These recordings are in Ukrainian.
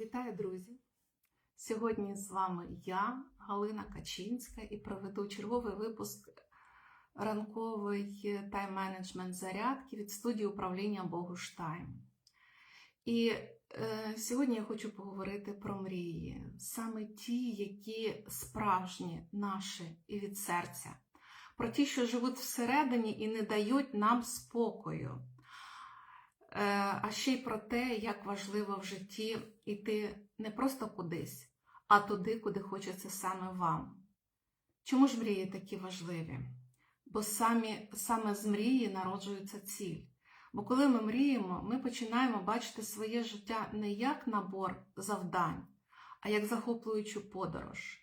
Вітаю, друзі! Сьогодні з вами я, Галина Качинська, і проведу черговий випуск ранковий тайм-менеджмент зарядки від студії управління Богуштайм. І е, сьогодні я хочу поговорити про мрії, саме ті, які справжні, наші і від серця, про ті, що живуть всередині і не дають нам спокою. Е, а ще й про те, як важливо в житті йти не просто кудись, а туди, куди хочеться саме вам. Чому ж мрії такі важливі? Бо самі, саме з мрії народжується ціль. Бо коли ми мріємо, ми починаємо бачити своє життя не як набор завдань, а як захоплюючу подорож.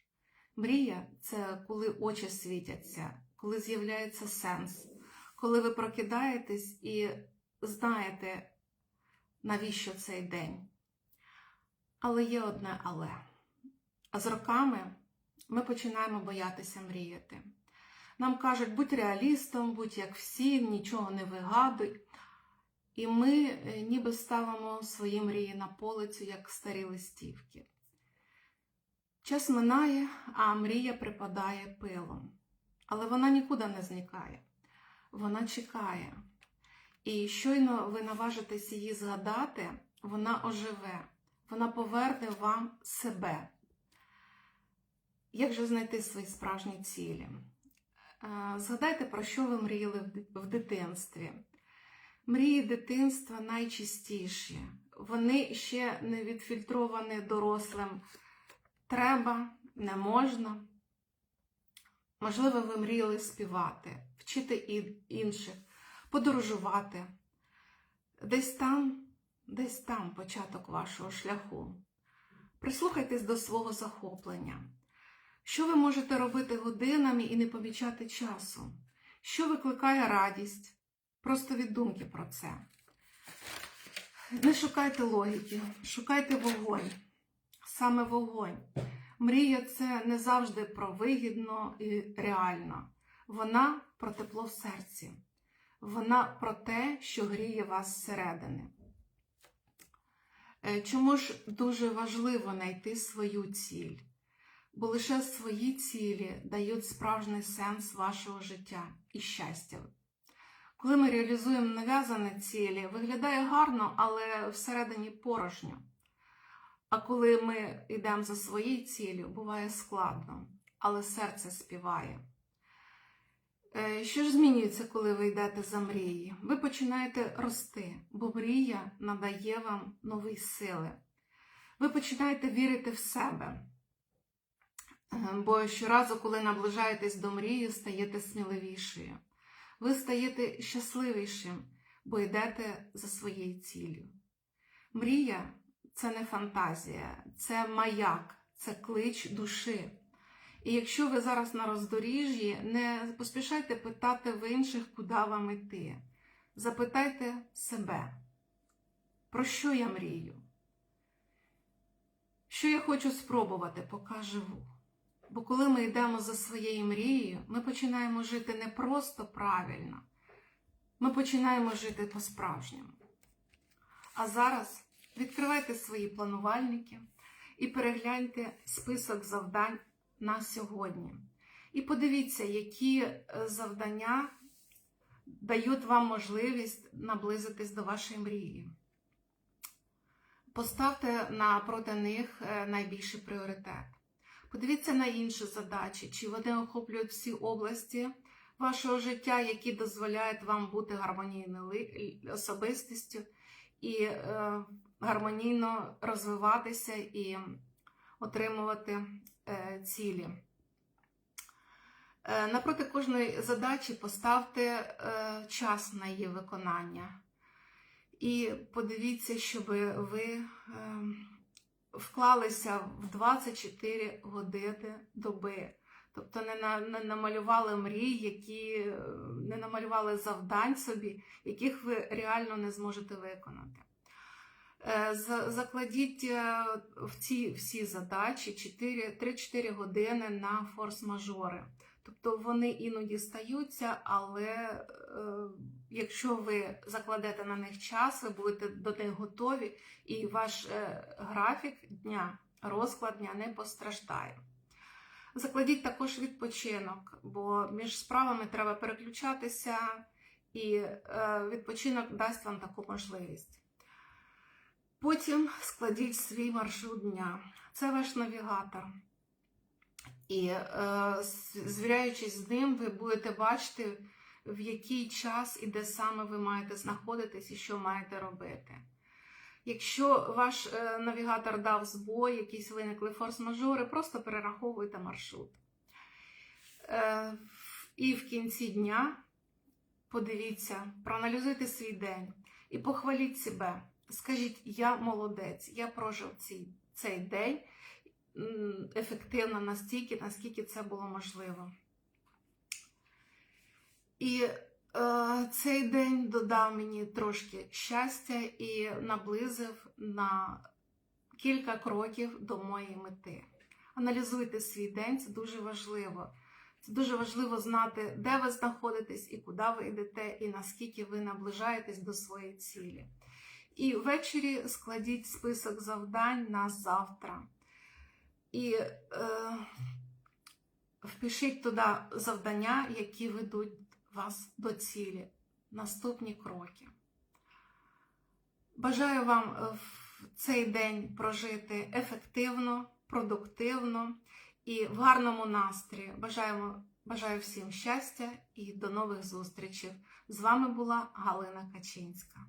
Мрія це коли очі світяться, коли з'являється сенс, коли ви прокидаєтесь і знаєте, навіщо цей день. Але є одне але. А з роками ми починаємо боятися мріяти. Нам кажуть, будь реалістом, будь як всі, нічого не вигадуй. І ми е, ніби ставимо свої мрії на полицю, як старі листівки. Час минає, а мрія припадає пилом. Але вона нікуди не зникає. Вона чекає. І щойно ви наважитесь її згадати, вона оживе, вона поверне вам себе. Як же знайти свої справжні цілі? Е, Згадайте, про що ви мріяли в дитинстві. Мрії дитинства найчистіші. Вони ще не відфільтровані дорослим. Треба, не можна. Можливо, ви мріяли співати, вчити інших подорожувати. Десь там, десь там початок вашого шляху. Прислухайтесь до свого захоплення. Що ви можете робити годинами і не помічати часу? Що викликає радість? Просто від думки про це. Не шукайте логіки, шукайте вогонь. Саме вогонь. Мрія це не завжди про вигідно і реально. Вона про тепло в серці. Вона про те, що гріє вас зсередини. Е, Чому ж дуже важливо знайти свою ціль? Бо лише свої цілі дають справжній сенс вашого життя і щастя. Коли ми реалізуємо нав'язані цілі, виглядає гарно, але всередині порожньо. А коли ми йдемо за своєю ціллю, буває складно, але серце співає. Е, Що ж змінюється, коли ви йдете за мрії? Ви починаєте рости, бо мрія надає вам нові сили. Ви починаєте вірити в себе. Е, Бо щоразу, коли наближаєтесь до мрії, стаєте сміливішою. Ви стаєте щасливішим, бо йдете за своєю ціллю. Мрія це не фантазія, це маяк, це клич душі. І якщо ви зараз на роздоріжжі, не поспішайте питати в інших, куди вам іти. Запитайте себе, про що я мрію? Що я хочу спробувати, поки живу. Бо коли ми йдемо за своєю мрією, ми починаємо жити не просто правильно, ми починаємо жити по-справжньому. А зараз відкривайте свої планувальники і перегляньте список завдань на сьогодні. І подивіться, які е, завдання дають вам можливість наблизитись до вашої мрії. Поставте напроти них е, найбільший пріоритет. Подивіться на інші задачі, чи вони охоплюють всі області вашого життя, які дозволяють вам бути гармонійною особистістю і е, гармонійно розвиватися і отримувати цілі. Е, Напроти кожної задачі поставте е, час на її виконання. І подивіться, щоб ви е, вклалися в 24 години доби. Тобто не, на, не намалювали мрій, які е, не намалювали завдань собі, яких ви реально не зможете виконати. Е, за- Закладіть е, в ці всі задачі 3-4 години на форс-мажори. Тобто вони іноді стаються, але е, якщо ви закладете на них час, ви будете до них готові, і ваш е, графік дня, розклад дня не постраждає. Закладіть також відпочинок, бо між справами треба переключатися, і е, відпочинок дасть вам таку можливість. Потім складіть свій маршрут дня. Це ваш навігатор. І е, звіряючись з ним, ви будете бачити, в який час і де саме ви маєте знаходитись і що маєте робити. Якщо ваш е, навігатор дав збой, якісь виникли форс-мажори, просто перераховуйте маршрут. Е, і в кінці дня подивіться, проаналізуйте свій день і похваліть себе. Скажіть, я молодець, я прожив цей, цей день ефективно настільки, наскільки це було можливо. І е, цей день додав мені трошки щастя і наблизив на кілька кроків до моєї мети. Аналізуйте свій день, це дуже важливо. Це дуже важливо знати, де ви знаходитесь і куди ви йдете, і наскільки ви наближаєтесь до своєї цілі. І ввечері складіть список завдань на завтра. І е, впишіть туди завдання, які ведуть вас до цілі, наступні кроки. Бажаю вам е, в цей день прожити ефективно, продуктивно і в гарному настрої. Бажаємо, бажаю всім щастя і до нових зустрічей. З вами була Галина Качинська.